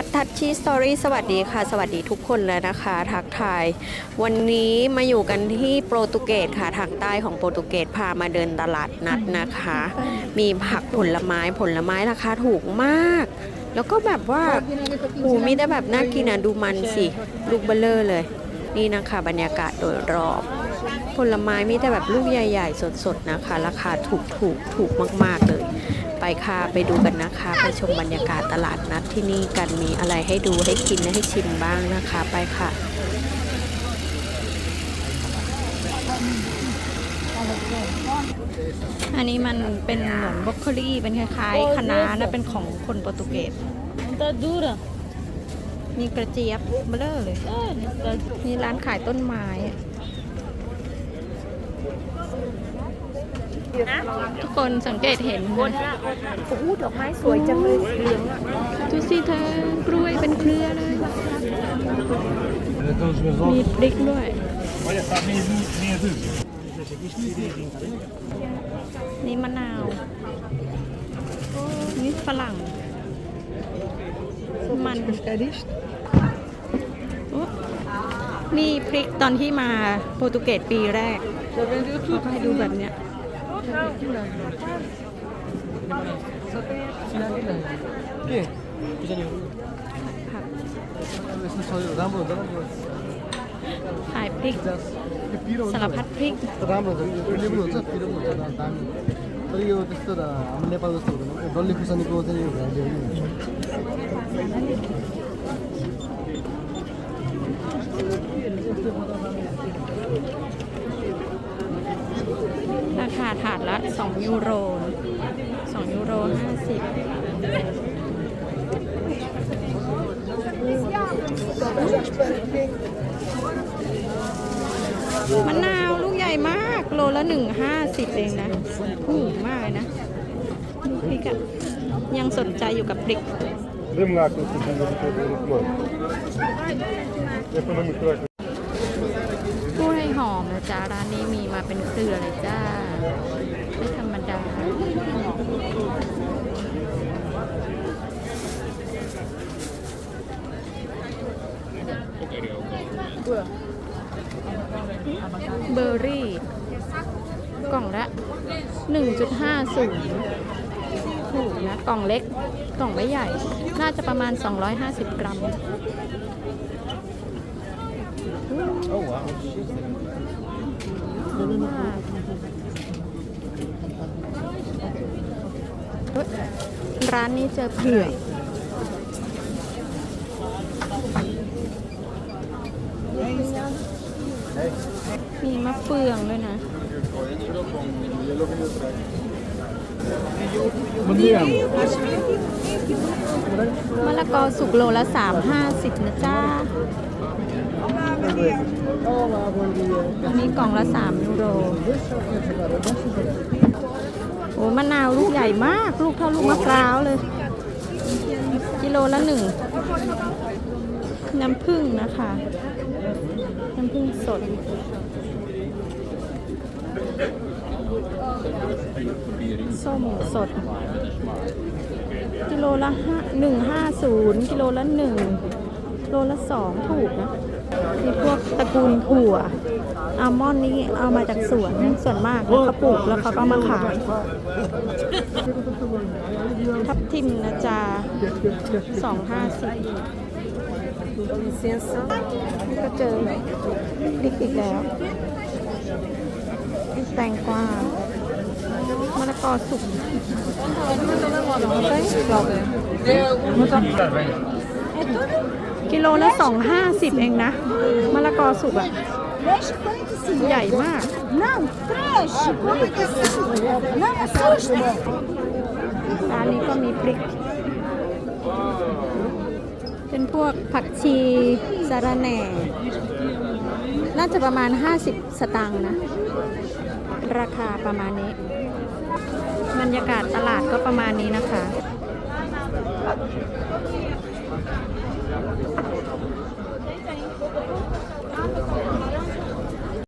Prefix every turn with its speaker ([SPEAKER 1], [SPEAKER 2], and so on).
[SPEAKER 1] ทัศทัชชีสตอรี่สวัสดีค่ะ สวัสดีทุกคนเลยนะคะ ทักทาย วันนี้มาอยู่กันที่โปรตุเกสค่ะ ทางใต้ของโปรตุเกสพามาเดินตลาดนัดนะคะ มีผักผลไม้ผลไม้ราคาถูกมาก แล้วก็แบบว่าหูมีแต่แบบน่ากินอะดูมันสิลูกเบลเลอร์เลย นี่นะคะบรรยากาศโดยรอบ ผลไม้มีแต่แบบลูกใหญ่ ๆ สดๆนะคะ ราคาถูกถูกถูกมาก ๆเลย ค่ะไปดูกันนะคะ ไปชมบรรยากาศตลาดนัดที่นี่กันมีอะไรให้ดูให้กินและให้ชิมบ้างนะคะ ไปค่ะอันนี้มันเป็นเหมือนบรอกโคลีเป็นคล้ายๆคะน้านะเป็นของคนโปรตุเกส
[SPEAKER 2] Está dura.
[SPEAKER 1] มีกระเจี๊ยบเบลอเลย
[SPEAKER 2] Ah, está
[SPEAKER 1] มีร้านขายต้นไม้อะ ทุกคนสังเกตเห็นไหม
[SPEAKER 3] โอ้โหดอกไม้สวยจังเลยเหลืองอะ
[SPEAKER 1] ดูสิเธอกล้วยเป็นเครือเลย มีพริกด้วย
[SPEAKER 4] Olha, está meia, meia dúzia.
[SPEAKER 1] นี่มะนาว นี่ฝรั่ง มันโอ้นี่พริกตอนที่มาโปรตุเกสปีแรกเขาก็ให้ดูแบบเนี้ย के
[SPEAKER 5] राम्रो हुन्छ पिरो हुन्छ दामी तर यो त्यस्तो त हाम्रो नेपाल जस्तो हुँदैन डल्ले खुर्सानीको चाहिँ यो हुन्छ
[SPEAKER 1] ราคาถาดละ 2 ยูโร 2 ยูโร 50มะนาวลูกใหญ่มาก โลละ 150 เองนะถูกมากเลยนะดูพริกอะยังสนใจอยู่กับพริก
[SPEAKER 4] Dê-me lá aquele que eu tenho É para não misturar.
[SPEAKER 1] กล้วยหอม นะจ๊ะร้านนี้มีมาเป็นเครือเลยจ้า ไม่ธรรมดาเบอร์รี่ กล่องละ 1.50ถูกนะ กล่องเล็ก กล่องไม่ใหญ่ น่าจะประมาณ 250 กรัมเฮ้ย ร้านนี้เจอเผือกมีมะเฟืองด้วยนะมะละกอสุกโลละ350นะจ้า อันนี้กล่องละ3ยูโร โอ้มะนาวลูกใหญ่มาก ลูกเท่าลูกมะพร้าวเลย กิโลละหนึ่ง น้ำผึ้งนะคะ น้ำผึ้งสด ส้มสด กิโลละห้าหนึ่งห้าศูนย์กิโลละหนึ่ง โลละสองถูกนะ มีพวกตระกูลถั่วอัลมอนด์นี้เอามาจากสวนนะส่วนมากแล้วเขาปลูกแล้วเขาก็เอามาขาย ทับทิมนะจ๊ะสองห้าสิบ
[SPEAKER 3] licença
[SPEAKER 1] ก็เจอพริกอีกแล้วพริกแตงกวามะละกอสุก กิโลละสองห้าสิบเองนะมะละกอสุกอะใหญ่มาก
[SPEAKER 3] Não, três! 45! Não assusta!
[SPEAKER 1] ร้านนี้ก็มีพริก เป็นพวกผักชีสะระแหน่ น่าจะประมาณ 50 สตางค์นะ ราคาประมาณนี้ บรรยากาศตลาดก็ประมาณ